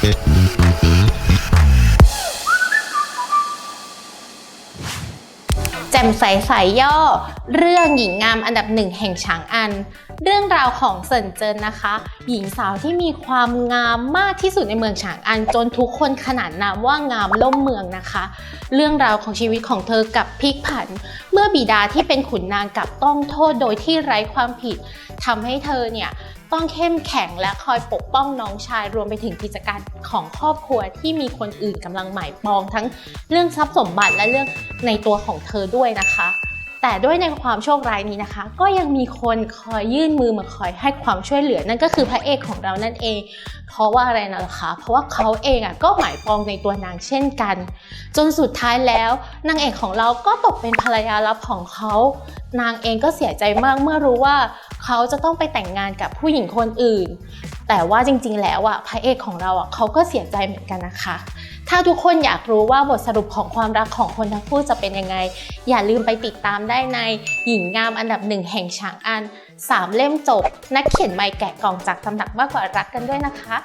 ¿Qué? ¿Qué? มใสสายย่อ เรื่องหญิงงามอันดับหนึ่งแห่งฉางอัน เรื่องราวของเซินเจินนะคะ หญิงสาวที่มีความงามมากที่สุดในเมืองฉางอัน จนทุกคนขนานนามว่างามล่มเมืองนะคะ เรื่องราวของชีวิตของเธอกับพลิกผัน เมื่อบิดาที่เป็นขุนนางกลับต้องโทษโดยที่ไร้ความผิดทำให้เธอเนี่ยต้องเข้มแข็งและคอยปกป้องน้องชายรวมไปถึงกิจการของครอบครัวที่มีคนอื่นกำลังหมายปองทั้งเรื่องทรัพย์สมบัติและเรื่อง ในตัวของเธอด้วยนะคะ แต่ด้วยในความโชคร้ายนี้นะคะ ก็ยังมีคนคอยยื่นมือมาคอยให้ความช่วยเหลือนั่นก็คือพระเอกของเรานั่นเอง เพราะว่าอะไรนะล่ะคะ เพราะว่าเขาเองอะก็หมายปองในตัวนางเช่นกัน จนสุดท้ายแล้วนางเอกของเราก็ตกเป็นภรรยาลับของเขา นางเองก็เสียใจมากเมื่อรู้ว่าเขาจะต้องไปแต่งงานกับผู้หญิงคนอื่น แต่ว่าจริงๆ แล้วอะพระเอกของเราอะเขาก็เสียใจเหมือนกันนะคะ ถ้าทุกคนอยากรู้ว่าบทสรุปของความรักของคนทั้งคู่จะเป็นยังไง อย่าลืมไปติดตามได้ในหญิงงามอันดับหนึ่งแห่งฉางอันสามเล่มจบ นักเขียนไม่แกะกล่องจากตำหนักมากกว่ารักกันด้วยนะคะ